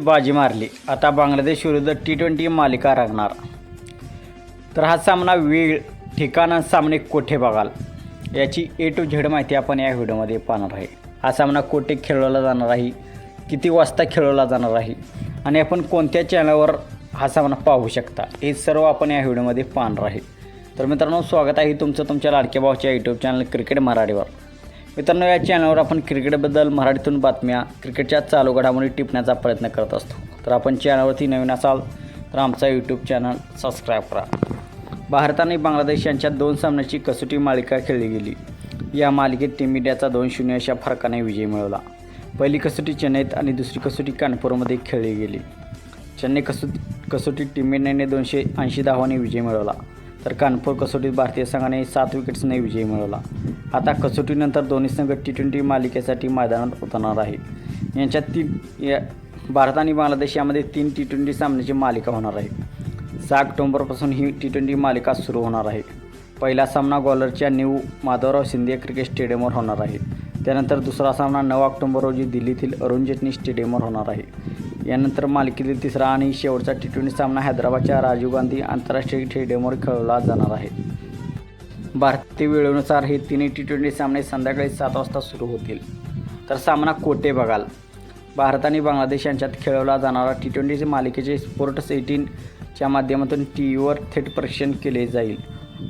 बाजी मारली. आता बांगलादेश विरुद्ध टी ट्वेंटी मालिका रंगणार. तर हा सामना वेळ ठिकाण सामने कोठे बघाल? याची ए टू झेड माहिती आपण या व्हिडिओमध्ये पाहणार आहे. हा सामना कोठे खेळवला जाणार आहे? किती वाजता खेळवला जाणार आहे? आणि आपण कोणत्या चॅनलवर हा सामना पाहू शकता? हे सर्व आपण या व्हिडिओमध्ये पाहणार आहे. तर मित्रांनो स्वागत आहे तुमचं तुमच्या लाडक्या भावच्या यूट्यूब चॅनल क्रिकेट मराठीवर. मित्रांनो या चॅनलवर आपण क्रिकेटबद्दल मराठीतून बातम्या क्रिकेटच्या चालू घडामोडी टिपण्याचा प्रयत्न करत असतो. तर आपण चॅनलवरती नवीन असाल तर आमचा यूट्यूब चॅनल सबस्क्राईब करा. भारत आणि बांगलादेश यांच्या दोन सामन्याची कसोटी मालिका खेळली गेली. या मालिकेत टीम इंडियाचा दोन शून्य अशा फरकाने विजय मिळवला. पहिली कसोटी चेन्नईत आणि दुसरी कसोटी कानपूरमध्ये खेळली गेली. चेन्नई कसोटी कसोटीत टीम इंडियाने दोनशे ऐंशी धावांनी विजय मिळवला. तर कानपूर कसोटीत भारतीय संघाने सात विकेट्सने विजय मिळवला. आता कसोटीनंतर दोन्ही संघ टी ट्वेंटी मालिकेसाठी मैदानात उतरणार आहे. यांच्यात तीन या भारत आणि बांगलादेश यामध्ये तीन टी ट्वेंटी सामन्याची मालिका होणार आहे. सहा ऑक्टोंबरपासून ही टी ट्वेंटी मालिका सुरू होणार आहे. पहिला सामना गॉलरच्या न्यू माधवराव शिंदे क्रिकेट स्टेडियमवर होणार आहे. त्यानंतर दुसरा सामना नऊ ऑक्टोंबर रोजी दिल्लीतील अरुण जेटली स्टेडियमवर होणार आहे. यानंतर मालिकेतील तिसरा आणि शेवटचा टी ट्वेंटी सामना हैदराबादच्या राजीव गांधी आंतरराष्ट्रीय स्टेडियमवर खेळवला जाणार आहे. भारतीय वेळेनुसार हे तिन्ही टी ट्वेंटी सामने संध्याकाळी सात वाजता सुरू होतील. तर सामना कोठे बघाल? भारत आणि बांगलादेश यांच्यात खेळवला जाणारा टी ट्वेंटी मालिकेचे स्पोर्ट्स एटीनच्या माध्यमातून टी व्हीवर थेट प्रक्षेपण केले जाईल.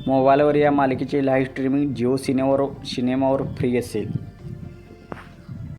मोबाईलवर या मालिकेचे लाईव्ह स्ट्रीमिंग जिओ सिनेमावर सिनेमावर फ्री असेल.